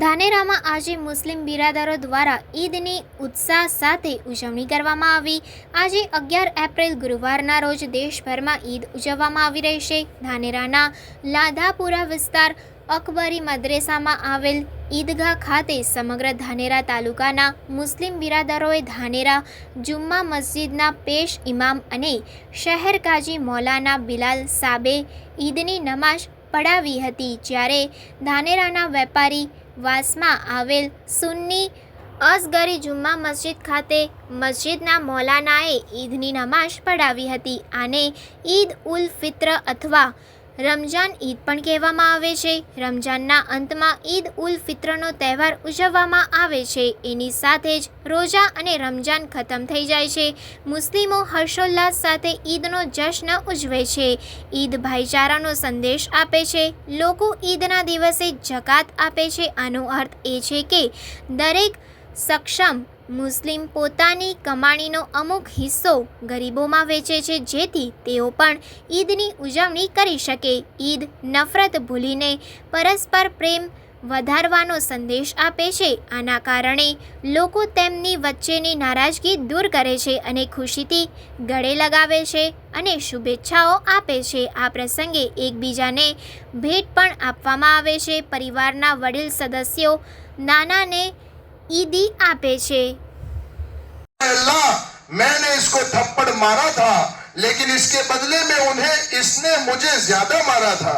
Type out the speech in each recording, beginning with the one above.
ધાનેરામાં આજે મુસ્લિમ બિરાદરો દ્વારા ઈદની ઉત્સાહ સાથે ઉજવણી કરવામાં આવી. આજે અગિયાર એપ્રિલ ગુરુવારના રોજ દેશભરમાં ઈદ ઉજવવામાં આવી રહી છે. ધાનેરાના લાધાપુરા વિસ્તાર અકબરી મદ્રેસામાં આવેલ ઈદગાહ ખાતે સમગ્ર ધાનેરા તાલુકાના મુસ્લિમ બિરાદરોએ ધાનેરા જુમ્મા મસ્જિદના પેશ ઇમામ અને શહેર કાજી મૌલાના બિલાલ સાબે ઈદની નમાઝ પડાવી હતી. જ્યારે ધાનેરાના વેપારી વાસમાં આવેલ સુન્ની અસગરી જુમ્મા મસ્જિદ ખાતે મસ્જિદના મૌલાનાએ ઈદની નમાઝ પઢાવી હતી. આને ઈદ ઉલ ફિત્ર અથવા રમજાન ઈદ પણ કહેવામાં આવે છે. રમજાનના અંતમાં ઈદ ઉલ ફિત્રનો તહેવાર ઉજવવામાં આવે છે. એની સાથે જ રોજા અને રમજાન ખતમ થઈ જાય છે. મુસ્લિમો હર્ષોલ્લાસ સાથે ઈદનો જશ્ન ઉજવે છે. ઈદ ભાઈચારાનો સંદેશ આપે છે. લોકો ઈદના દિવસે જકાત આપે છે. આનો અર્થ એ છે કે દરેક સક્ષમ મુસ્લિમ પોતાની કમાણીનો અમુક હિસ્સો ગરીબોમાં વેચે છે, જેથી તેઓ પણ ઈદની ઉજવણી કરી શકે. ઈદ નફરત ભૂલીને પરસ્પર પ્રેમ વધારવાનો સંદેશ આપે છે. આના કારણે લોકો તેમની વચ્ચેની નારાજગી દૂર કરે છે અને ખુશીથી ગળે લગાવે છે અને શુભેચ્છાઓ આપે છે. આ પ્રસંગે એકબીજાને ભેટ પણ આપવામાં આવે છે. પરિવારના વડીલ સદસ્યો નાનાને عیدی આપે છે اللہ میں نے اس کو تھپڑ مارا تھا لیکن اس کے بدلے میں انہیں اس نے مجھے زیادہ مارا تھا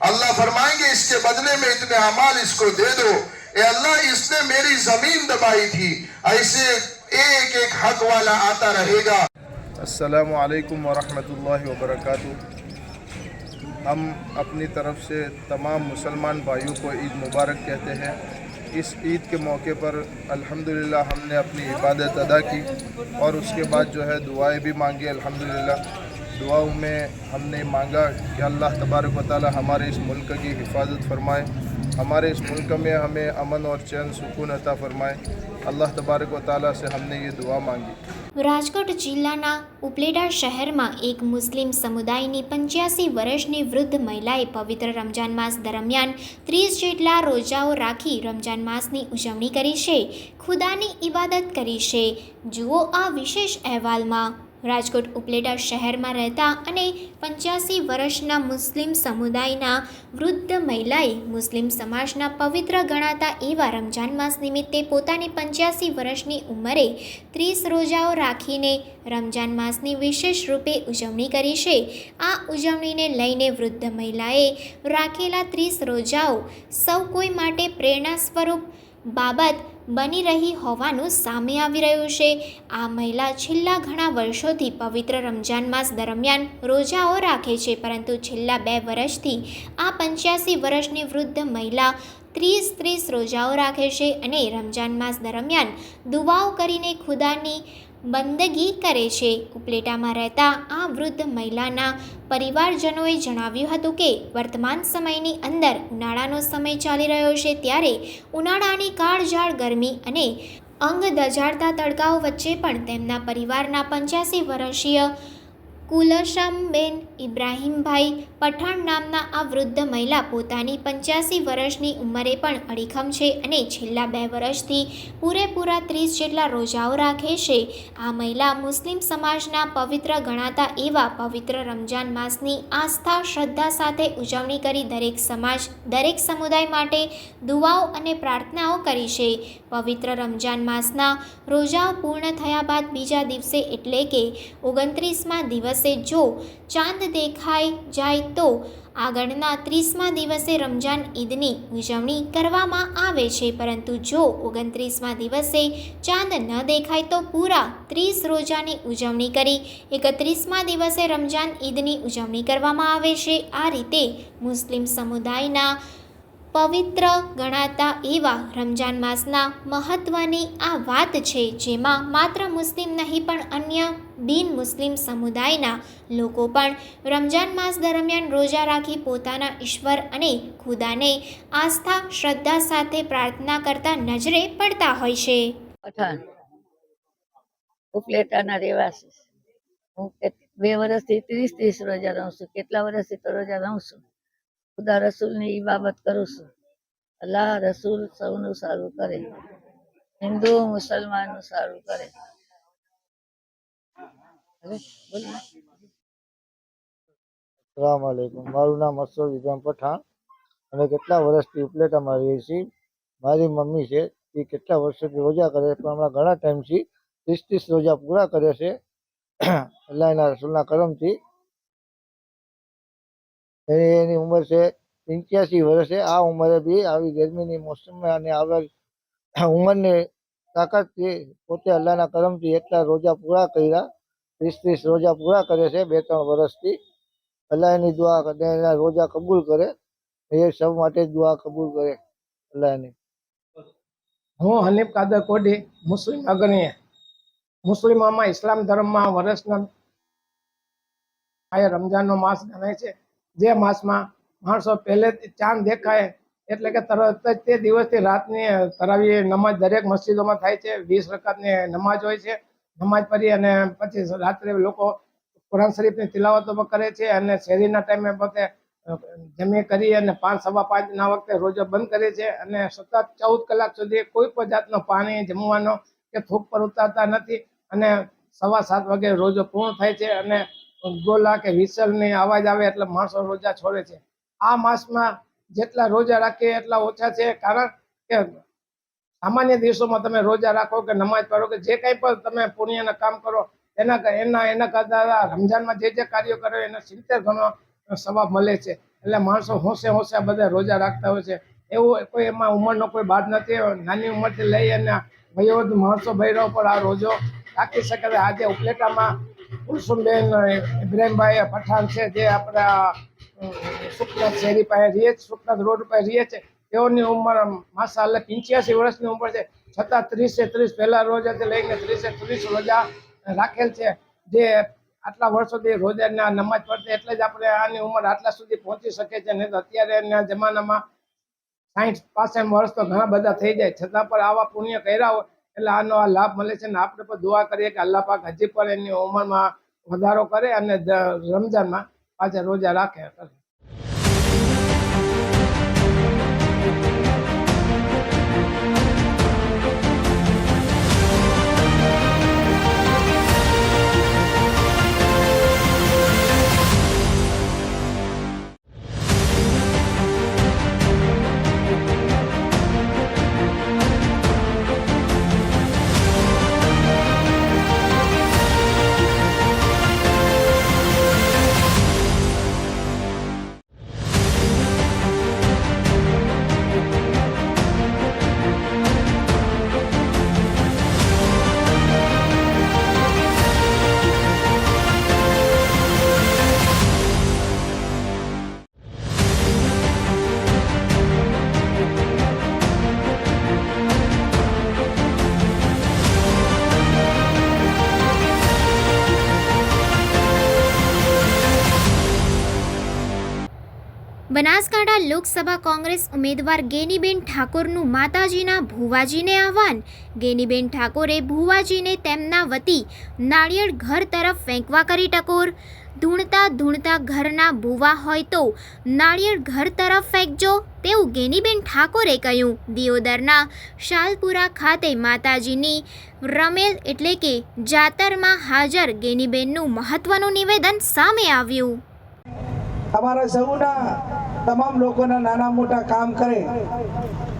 اللہ فرمائیں گے اس کے بدلے میں اتنے اعمال اس کو دے دو اے اللہ اس نے میری زمین دبائی تھی ایسے ایک ایک حق والا آتا رہے گا السلام علیکم ورحمۃ اللہ وبرکاتہ ہم اپنی طرف سے تمام مسلمان بھائیوں کو عید مبارک کہتے ہیں اس عید کے موقع پر الحمدللہ ہم نے اپنی عبادت ادا کی اور اس کے بعد جو ہے دعائیں بھی مانگی، الحمدللہ۔ دعاؤں میں ہم نے مانگا کہ اللہ تبارک و تعالی ہمارے اس ملک کی حفاظت فرمائے۔ हमारे इस मुल्क में हमें अमन और चैन सुकून अता फरमाए अल्लाह तबारक व ताली से हमने ये दुआ मांगी રાજકોટ જિલ્લાના ઉપલેટા શહેરમાં એક મુસ્લિમ સમુદાયની પંચ્યાસી વર્ષની વૃદ્ધ મહિલાએ પવિત્ર રમજાન માસ દરમિયાન ત્રીસ જેટલા રોજાઓ રાખી રમજાન માસની ઉજવણી કરી છે ખુદાની ઇબાદત કરી છે જુઓ આ વિશેષ અહેવાલમાં રાજકોટ ઉપલેટા શહેરમાં રહેતા અને પંચ્યાસી વર્ષના મુસ્લિમ સમુદાયના વૃદ્ધ મહિલાએ મુસ્લિમ સમાજના પવિત્ર ગણાતા એવા રમજાન માસ નિમિત્તે પોતાની પંચ્યાસી વર્ષની ઉંમરે ત્રીસ રોજાઓ રાખીને રમજાન માસની વિશેષ રૂપે ઉજવણી કરી છે. આ ઉજવણીને લઈને વૃદ્ધ મહિલાએ રાખેલા ત્રીસ રોજાઓ સૌ કોઈ માટે પ્રેરણા સ્વરૂપ બાબત બની રહી હોવાનું સામે આવી રહ્યું છે. આ મહિલા છેલ્લા ઘણા વર્ષોથી પવિત્ર રમજાન માસ દરમિયાન રોજાઓ રાખે છે, પરંતુ છેલ્લા બે વર્ષથી આ પંચ્યાસી વર્ષની વૃદ્ધ મહિલા ત્રીસ ત્રીસ રોજાઓ રાખે છે અને રમજાન માસ દરમિયાન દુવાઓ કરીને ખુદાની બંદગી કરે છે. ઉપલેટામાં રહેતા આ વૃદ્ધ મહિલાના પરિવારજનોએ જણાવ્યું હતું કે, વર્તમાન સમયની અંદર ઉનાળાનો સમય ચાલી રહ્યો છે ત્યારે ઉનાળાની કાળઝાળ ગરમી અને અંગ દજાડતા તડકાઓ વચ્ચે પણ તેમના પરિવારના પંચ્યાસી વર્ષીય કુલશમબેન ઇબ્રાહીમભાઈ પઠાણ નામના આ વૃદ્ધ મહિલા પોતાની પંચ્યાસી વર્ષની ઉંમરે પણ અડીખમ છે અને છેલ્લા બે વર્ષથી પૂરેપૂરા ત્રીસ જેટલા રોજાઓ રાખે છે. આ મહિલા મુસ્લિમ સમાજના પવિત્ર ગણાતા એવા પવિત્ર રમજાન માસની આસ્થા, શ્રદ્ધા સાથે ઉજવણી કરી દરેક સમાજ, દરેક સમુદાય માટે દુવાઓ અને પ્રાર્થનાઓ કરી છે. પવિત્ર રમજાન માસના રોજાઓ પૂર્ણ થયા બાદ બીજા દિવસે એટલે કે ઓગણત્રીસમાં દિવસે જો ચાંદ દેખાઈ જાય તો આગળના ત્રીસમા દિવસે રમજાન ઈદની ઉજવણી કરવામાં આવે છે. પરંતુ જો ઓગણત્રીસમા દિવસે ચાંદ ન દેખાય તો પૂરા ત્રીસ રોજાની ઉજવણી કરી એકત્રીસમા દિવસે રમજાન ઈદની ઉજવણી કરવામાં આવે છે. આ રીતે મુસ્લિમ સમુદાયના પવિત્ર ગણાતા એવા રમજાન માસના મહત્ત્વની આ વાત છે, જેમાં માત્ર મુસ્લિમ નહીં, પણ અન્ય બિન મુસ્લિમ સમુદાયના લોકો પણ રમજાન માસ દરમિયાન રોજા રાખી પોતાના ઈશ્વર અને ખુદાને આસ્થા, શ્રદ્ધા સાથે પ્રાર્થના કરતા નજરે પડતા હોય છે. ઉપલેટાના રહેવાસી. હું બે વર્ષથી ત્રીસ ત્રીસ રોજા રહું છું. કેટલા વર્ષથી તો રોજા રહું છું? ખુદા રસૂલની ઈબાબત કરું છું. અલ્લાહ રસૂલ સૌનું સારું કરે. હિન્દુ મુસલમાનનું સારું કરે. મારું નામ અસર વિક્રમ પઠાણ. અને કેટલા વર્ષથી ઉપલેટામાં રહીએ છીએ. મારી મમ્મી છે. એ કેટલા વર્ષોથી રોજા કરે પણ હમણાં ઘણા ટાઈમથી ત્રીસ ત્રીસ રોજા પૂરા કરે છે. અલ્લાહના રસૂલના કરમથી એની એની ઉંમર છે પંચ્યાસી વર્ષે. આ ઉંમરે બી આવી ગરમીની મોસમમાં અને આવા ઉંમરની તાકાતથી પોતે અલ્લાહના કરમથી એટલા રોજા પૂરા કર્યા. ત્રીસ ત્રીસ રોજા પૂરા કરે છે બે ત્રણ વર્ષથી. અલ્લાહ એની દુઆ કરે એના રોજા કબૂલ કરે. એ સૌ માટે દુઆ કબૂલ કરે અલ્લાહની હું હનીફ કાદર કોડી મુસ્લિમ અગ્રણીય મુસ્લિમોમાં ઇસ્લામ ધર્મમાં વર્ષના આ રમજાનનો માસ ગણાય છે. જે માસમાં માણસો પહેલેથી ચાંદ દેખાય એટલે કે તરત જ તે દિવસથી રાતની તરાવી નમાજ દરેક મસ્જિદોમાં થાય છે. વીસ રકાતની નમાજ હોય છે. નમાજ પડી અને પછી રાત્રે લોકો કુરાન શરીફની તિલાવતો પણ કરે છે અને શેરીના ટાઈમે પોતે જમી કરી અને પાંચ, સવા પાંચના વખતે રોજો બંધ કરે છે અને સતત ચૌદ કલાક સુધી કોઈ પણ જાતનો પાણી જમવાનો કે થૂક પર ઉતારતા નથી અને સવા સાત વાગે રોજો પૂર્ણ થાય છે અને ગોલા કે વિસલની અવાજ આવે એટલે માણસો રોજા છોડે છે. આ માસમાં જેટલા રોજા રાખીએ એટલા ઓછા છે. કારણ કે સામાન્ય દિવસોમાં તમે રોજા રાખો કે નમાજ પઢો કે જે કંઈ પણ તમે પુણ્યના કામ કરો, એના એના એના કરતા રમઝાનમાં જે જે કાર્યો કરો એના સિત્તેર ગણો સવાબ મળે છે. એટલે માણસો હોંશે હોંશે બધા રોજા રાખતા હોય છે. એવું કોઈ એમાં ઉંમરનો કોઈ બાદ નથી. નાની ઉંમરથી લઈ અને વયોવૃદ્ધ માણસો ભૈરવ પર આ રોજો રાખી શકે આજે ઉપલેટામાં કુલસુમબેન ઇબ્રાહીમભાઈ પઠાણ છે, જે આપણા સુખનાથ શેરી પાસે રહીએ છે, સુખનાથ રોડ પાસે રહીએ છે. તેઓની ઉંમર માસાલ્લાહ પંચ્યાસી વર્ષની ઉંમર છે. છતાં ત્રીસે ત્રીસ, પહેલા રોજાથી લઈને ત્રીસે ત્રીસ રોજા રાખેલ છે. જે આટલા વર્ષોથી રોજાના નમાજ પડતી એટલે જ આપણે આની ઉંમર આટલા સુધી પહોંચી શકે છે. નહીં તો અત્યારેના જમાનામાં સાઠ પાસઠ વર્ષ તો ઘણા બધા થઈ જાય. છતાં પણ આવા પુણ્ય કર્યા હોય એટલે આનો આ લાભ મળે છે ને આપણે પણ દુઆ કરીએ કે અલ્લાહ પાક હજી પણ એની ઉંમરમાં વધારો કરે અને રમજાનમાં પાછા રોજા રાખે. બનાસકાંઠા લોકસભા કોંગ્રેસ ઉમેદવાર ગેનીબેન ઠાકોરનું માતાજીના ભુવાજીને આહવાન. ગેનીબેન ઠાકોરે ભુવાજીને તેમના વતી નાળિયેર ઘર તરફ ફેંકવા કરી ટકોર. ધૂણતા ધૂણતા ઘરના ભુવા હોય તો નાળિયેર ઘર તરફ ફેંકજો તેવું ગેનીબેન ઠાકોરે કહ્યું. દિયોદરના શાલપુરા ખાતે માતાજીની રમેલ એટલે કે જાતરમાં હાજર ગેનીબેનનું મહત્વનું નિવેદન સામે આવ્યું. અમારા સૌના તમામ લોકોના નાના મોટા કામ કરે,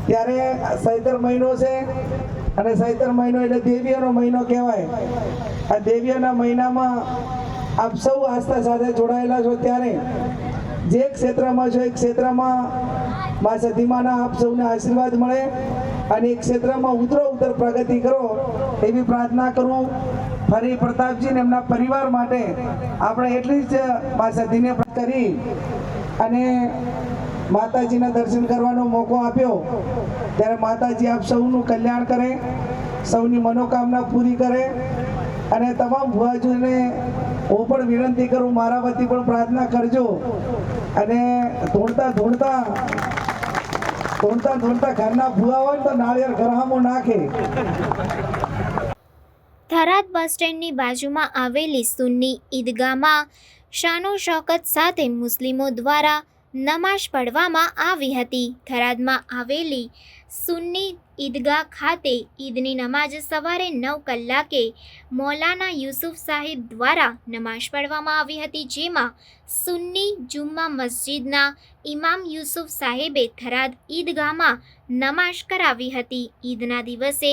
ત્યારે સૈતર મહિનો છે અને સૈતર મહિનો એટલે દેવીઓનો મહિનો કહેવાય. આ દેવીઓના મહિનામાં આપ સૌ આસ્થા સાથે જોડાયેલા છો ત્યારે જે ક્ષેત્રમાં છો એ ક્ષેત્રમાં મા સતીમાના આપ સૌને આશીર્વાદ મળે અને એ ક્ષેત્રમાં ઉતરો, ઉતર પ્રગતિ કરો એવી પ્રાર્થના કરું. ફરી પ્રતાપજી ને એમના પરિવાર માટે આપણે એટલી જ મા સતીને કરી. અને માતાજીના દર્શન કરવાનો મોકો આપ્યો. ત્યારે માતાજી આપ સૌનું કલ્યાણ કરે, સૌની મનોકામના પૂરી કરે અને તમામ ભુવાજોને હું પણ વિનંતી કરું, મારા વતી પણ પ્રાર્થના કરજો. અને ધોળતા ધોળતા ધોળતા ધોળતા ઘરના ભૂવા હોય તો નાળિયેર ઘરહામો નાખે. થરાદ બસ સ્ટેન્ડની બાજુમાં આવેલી સુન્ની ઈદગાહમાં શાનો શોકત સાથે મુસ્લિમો દ્વારા નમાઝ પઢવામાં આવી હતી. થરાદમાં આવેલી સુન્ની ઈદગાહ ખાતે ઈદની નમાઝ સવારે નવ કલાકે મૌલાના યુસુફ સાહેબ દ્વારા નમાઝ પઢવામાં આવી હતી, જેમાં સુન્ની જુમ્મા મસ્જિદના ઇમામ યુસુફ સાહેબે થરાદ ઈદગાહમાં નમાઝ કરાવી હતી. ઈદના દિવસે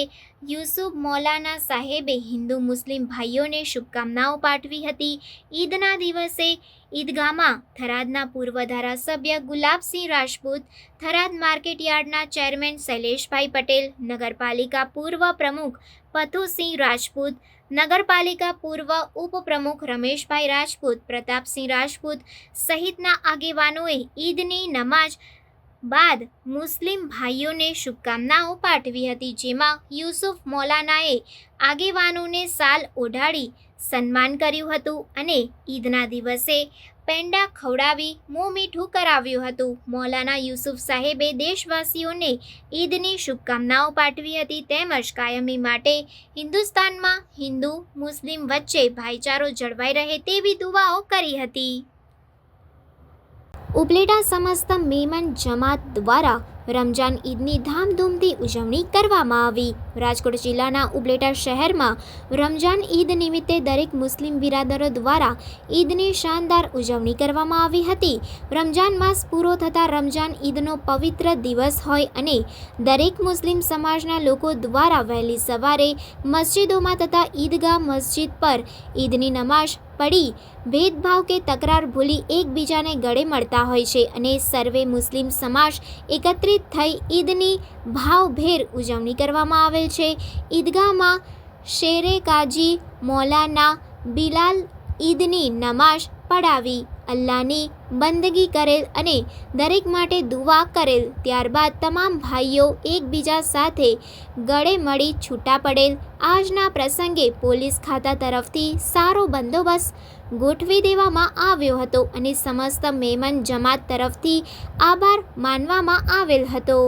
યુસુફ મૌલાના સાહેબે હિન્દુ મુસ્લિમ ભાઈઓને શુભકામનાઓ પાઠવી હતી. ઈદના દિવસે ઈદગાહમાં થરાદના પૂર્વ ધારાસભ્ય ગુલાબસિંહ રાજપૂત થરાદ માર્કેટ યાર્ડના ચેરમેન શૈલેષભાઈ પટેલ, નગરપાલિકા પૂર્વ પ્રમુખ પથુસિંહ રાજપૂત, નગરપાલિકા પૂર્વ ઉપપ્રમુખ રમેશભાઈ રાજપૂત, પ્રતાપસિંહ રાજપૂત સહિતના આગેવાનોએ ઈદની નમાઝ બાદ મુસ્લિમ ભાઈઓને શુભકામનાઓ પાઠવી હતી, જેમાં યુસુફ મૌલાનાએ આગેવાનોને સાલ ઓઢાડી સન્માન કર્યું હતું અને ઈદના દિવસે પેંડા ખવડાવી મોં મીઠું કરાવ્યું હતું. મૌલાના યુસુફ સાહેબે દેશવાસીઓને ઈદની શુભકામનાઓ પાઠવી હતી તેમજ કાયમી માટે હિન્દુસ્તાનમાં હિન્દુ, મુસ્લિમ વચ્ચે ભાઈચારો જળવાઈ રહે તેવી દુવાઓ કરી હતી. ઉપલેટા સમસ્ત મેમન જમાત દ્વારા રમજાન ઈદની ધામધૂમથી ઉજવણી કરવામાં આવી. રાજકોટ જિલ્લાના ઉપલેટા શહેરમાં રમજાન ઈદ નિમિત્તે દરેક મુસ્લિમ બિરાદરો દ્વારા ઈદની શાનદાર ઉજવણી કરવામાં આવી હતી. રમજાન માસ પૂરો થતાં રમજાન ઈદનો પવિત્ર દિવસ હોય અને દરેક મુસ્લિમ સમાજના લોકો દ્વારા વહેલી સવારે મસ્જિદોમાં તથા ઈદગાહ મસ્જિદ પર ઈદની નમાઝ પડી. ભેદભાવ કે તકરાર ભૂલી એકબીજાને ગળે મળતા હોય છે અને સર્વે મુસ્લિમ સમાજ એકત્રિત થઈ ઈદની ભાવભેર ઉજવણી કરવામાં આવેલ છે. ઈદગાહમાં શેરે કાજી, મૌલાના બિલાલ ઈદની નમાઝ પડાવી, અલ્લાહની બંદગી કરેલ અને દરેક માટે દુઆ કરેલ. ત્યારબાદ તમામ ભાઈઓ એકબીજા સાથે ગળે મળી છૂટા પડેલ. આજના પ્રસંગે પોલીસ ખાતા તરફથી સારો બંદોબસ્ત ગોઠવી દેવામાં આવ્યો હતો અને સમસ્ત મેમન જમાત તરફથી આભાર માનવામાં આવેલ હતો.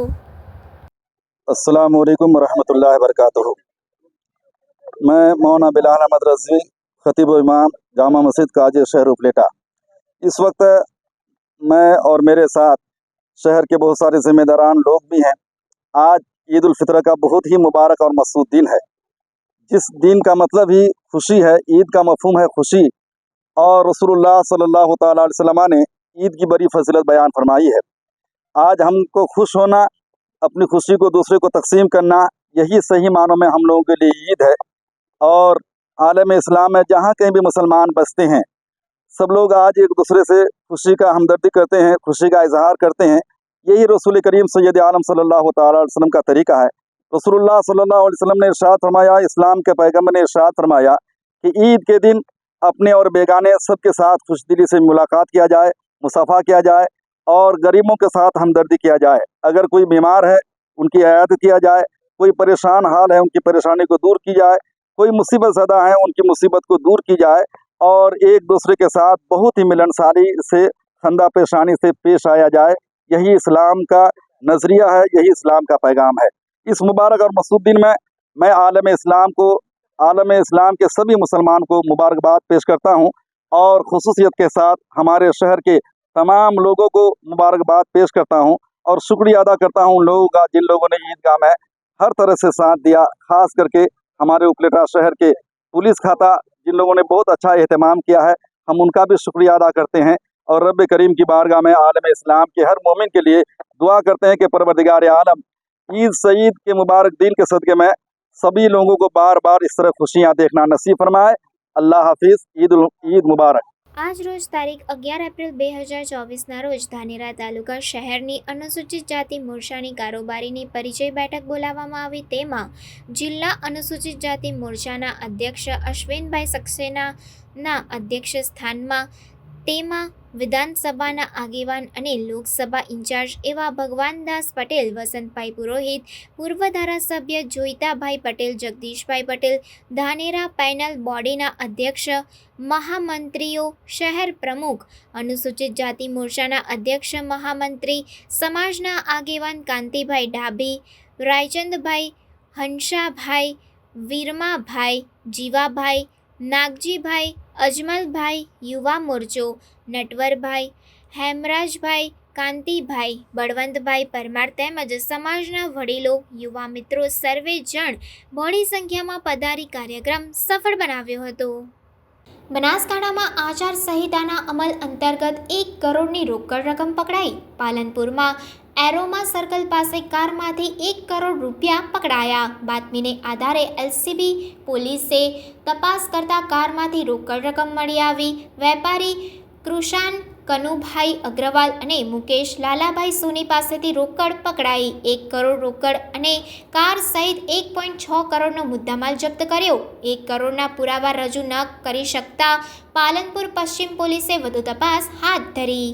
خطیب امام جامع مسجد کا کاج شہر اپلیٹا اس وقت میں اور میرے ساتھ شہر کے بہت سارے ذمہ داران لوگ بھی ہیں۔ آج عید الفطر کا بہت ہی مبارک اور مسعود دن ہے۔ جس دن کا مطلب ہی خوشی ہے، عید کا مفہوم ہے خوشی۔ اور رسول اللہ صلی اللہ تعالیٰ علیہ وسلم نے عید کی بڑی فضیلت بیان فرمائی ہے۔ آج ہم کو خوش ہونا، اپنی خوشی کو دوسرے کو تقسیم کرنا، یہی صحیح معنوں میں ہم لوگوں کے لیے عید ہے۔ اور عالم اسلام میں جہاں کہیں بھی مسلمان بستے ہیں۔ سب لوگ آج ایک دوسرے سے خوشی کا ہمدردی کرتے ہیں، خوشی کا اظہار کرتے ہیں۔ یہی رسول کریم سید عالم صلی اللہ تعالیٰ علیہ وسلم کا طریقہ ہے۔ رسول اللہ صلی اللہ علیہ وسلم نے ارشاد فرمایا، اسلام کے پیغمبر نے ارشاد فرمایا کہ عید کے دن اپنے اور بیگانے سب کے ساتھ خوش دلی سے ملاقات کیا جائے مصافہ کیا جائے اور غریبوں کے ساتھ ہمدردی کیا جائے۔ اگر کوئی بیمار ہے، ان کی عیادت کیا جائے۔ کوئی پریشان حال ہے، ان کی پریشانی کو دور کی جائے۔ کوئی مصیبت زدہ ہیں، ان کی مصیبت کو دور کی جائے اور ایک دوسرے کے ساتھ بہت ہی ملنساری سے خندہ پیشانی سے پیش آیا جائے۔ یہی اسلام کا نظریہ ہے، یہی اسلام کا پیغام ہے۔ اس مبارک اور مصوب دن میں میں عالم اسلام کو، عالم اسلام کے سبھی مسلمان کو مبارکباد پیش کرتا ہوں اور خصوصیت کے ساتھ ہمارے شہر کے تمام لوگوں کو مبارکباد پیش کرتا ہوں اور شکریہ ادا کرتا ہوں ان لوگوں کا، جن لوگوں نے عیدگاہ میں ہر طرح سے ساتھ دیا، خاص کر کے ہمارے اپلیٹا شہر کے پولیس کھاتا جن لوگوں نے بہت اچھا اہتمام کیا ہے، ہم ان کا بھی شکریہ ادا کرتے ہیں۔ اور رب کریم کی بارگاہ میں عالم اسلام کے ہر مومن کے لیے دعا کرتے ہیں کہ پروردگار عالم عید سعید کے مبارک دین کے صدقے میں سبھی لوگوں کو بار بار اس طرح خوشیاں دیکھنا نصیب فرمائے۔ اللہ حافظ، عید عید مبارک۔ આજ રોજ તારીખ અગિયાર એપ્રિલ બે હજાર ચોવીસના રોજ ધાનેરા તાલુકા શહેરની અનુસૂચિત જાતિ મોરચાની કારોબારીની પરિચય બેઠક બોલાવવામાં આવી. તેમાં જિલ્લા અનુસૂચિત જાતિ મોરચાના અધ્યક્ષ અશ્વિનભાઈ સક્સેનાના અધ્યક્ષ સ્થાનમાં તેમાં વિધાનસભાના આગેવાન અને લોકસભા ઇન્ચાર્જ એવા ભગવાનદાસ પટેલ, વસંતભાઈ પુરોહિત, પૂર્વ ધારાસભ્ય જોઈતાભાઈ પટેલ, જગદીશભાઈ પટેલ, ધાનેરા પેનલ બોડીના અધ્યક્ષ, મહામંત્રીઓ, શહેર પ્રમુખ, અનુસૂચિત જાતિ મોરચાના અધ્યક્ષ, મહામંત્રી, સમાજના આગેવાન કાંતિભાઈ ડાભી, રાયચંદભાઈ હંસાભાઈ, વીરમાભાઈ, જીવાભાઈ નાગજીભાઈ, અજમલભાઈ, યુવા મોરચો, નટવરભાઈ, હેમરાજભાઈ, કાંતિભાઈ, બળવંતભાઈ પરમાર તેમજ સમાજના વડીલો, યુવા મિત્રો સર્વે જણ મોડી સંખ્યામાં પધારી કાર્યક્રમ સફળ બનાવ્યો હતો. બનાસકાંઠામાં આચાર સંહિતાના અમલ અંતર્ગત એક કરોડની રોકડ રકમ પકડાઈ. પાલનપુરમાં એરોમા સર્કલ પાસે કારમાંથી એક કરોડ રૂપિયા પકડાયા. બાતમીને આધારે એલસીબી પોલીસે તપાસ કરતા કારમાંથી રોકડ રકમ મળી આવી. વેપારી કૃષાન, કનુભાઈ અગ્રવાલ અને મુકેશ લાલાભાઈ સોની પાસેથી રોકડ પકડાઈ. એક કરોડ રોકડ અને કાર સહિત એક પોઈન્ટ છ કરોડનો મુદ્દામાલ જપ્ત કર્યો. એક કરોડના પુરાવા રજૂ ન કરી શકતા પાલનપુર પશ્ચિમ પોલીસે વધુ તપાસ હાથ ધરી.